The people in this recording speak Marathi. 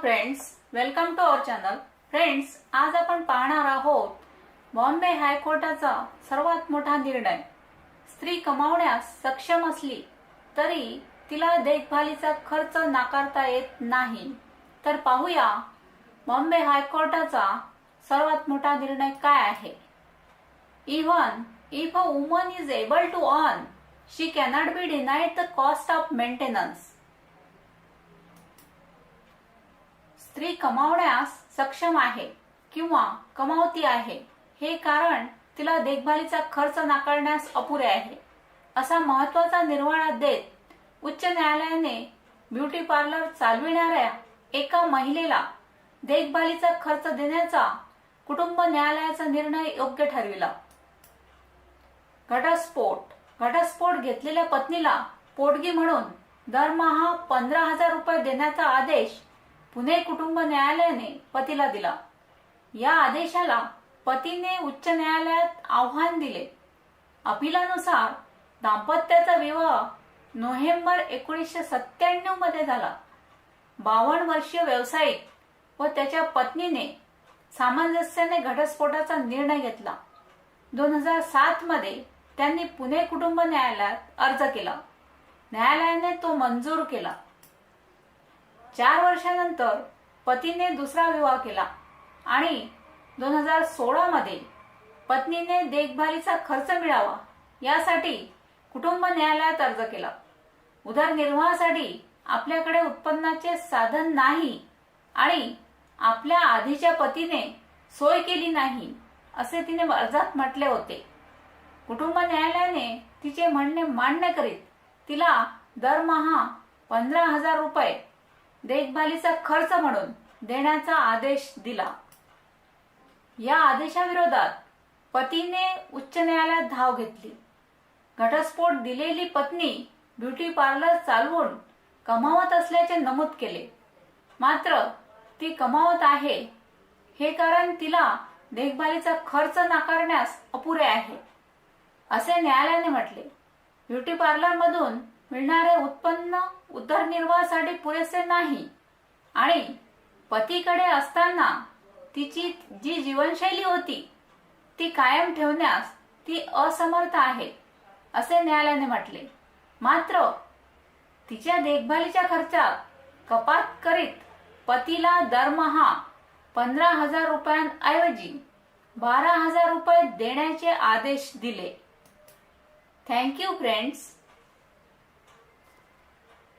Friends welcome to our channel friends आज आपण पाहणार आहोत बॉम्बे हायकोर्टाचा सर्वात मोठा निर्णय. स्त्री कमावण्यास सक्षम असली तरी तिला देखभालीचा खर्च नाकारता येत नाही. तर पाहूया बॉम्बे हायकोर्टाचा सर्वात मोठा निर्णय काय आहे. Even if a woman is able to earn she cannot be denied the cost of maintenance स्त्री कमावण्यास सक्षम आहे किंवा कमावती आहे हे कारण तिला देखभालीचा खर्च नाकारण्यास अपुरे आहे. असा महत्त्वाचा निर्वाळा देत उच्च न्यायालयाने ब्युटी पार्लर चालविणाऱ्या एका महिलेला देखभालीचा खर्च देण्याचा कुटुंब न्यायालयाचा निर्णय योग्य ठरविला. घटस्फोट घटस्फोट घेतलेल्या पत्नीला पोटगी म्हणून दरमहा पंधरा हजार रुपये देण्याचा आदेश पुणे कुटुंब न्यायालयाने पतीला दिला. या आदेशाला पतीने उच्च न्यायालयात आव्हान दिले. अपिलानुसार दाम्पत्याचा विवाह नोव्हेंबर एकोणीसशे सत्त्याण्णवमध्ये झाला. बावन्न वर्षीय व्यावसायिक व त्याच्या पत्नीने सामंजस्याने घटस्फोटाचा निर्णय घेतला. दोन हजार सात मध्ये त्यांनी पुणे कुटुंब न्यायालयात अर्ज केला. न्यायालयाने तो मंजूर केला. चार वर्षानंतर पतीने दुसरा विवाह केला आणि दोन हजार सोळा मध्ये पत्नीने देखभालीचा खर्च मिळावा यासाठी कुटुंब न्यायालयात अर्ज केला. उदरनिर्वाहासाठी आपल्याकडे उत्पन्नाचे साधन नाही आणि आपल्या आधीच्या पतीने सोय केली नाही असे तिने अर्जात म्हटले होते. कुटुंब न्यायालयाने तिचे म्हणणे मान्य करीत तिला दरमहा पंधरा हजार रुपये देखभालीचा खर्च म्हणून देण्याचा आदेश दिला. या आदेशाविरोधात पतीने उच्च न्यायालयात धाव घेतली. घटस्फोट दिलेली पत्नी ब्युटी पार्लर चालवून कमावत असल्याचे नमूद केले. मात्र ती कमावत आहे हे कारण तिला देखभालीचा खर्च नाकारण्यास अपुरे आहे असे न्यायालयाने म्हटले. ब्युटी पार्लर मधून मिळणारे उत्पन्न उदरनिर्वाहासाठी पुरेसे नाही. आणि पतीकडे असताना तिची जी जीवनशैली होती ती कायम ठेवण्यास ती असमर्थ आहे असे न्यायालयाने म्हटले. मात्र तिच्या देखभालीच्या खर्चात कपात करीत पतीला दरमहा पंधरा हजार रुपयांऐवजी बारा हजार रुपये देण्याचे आदेश दिले. Thank you friends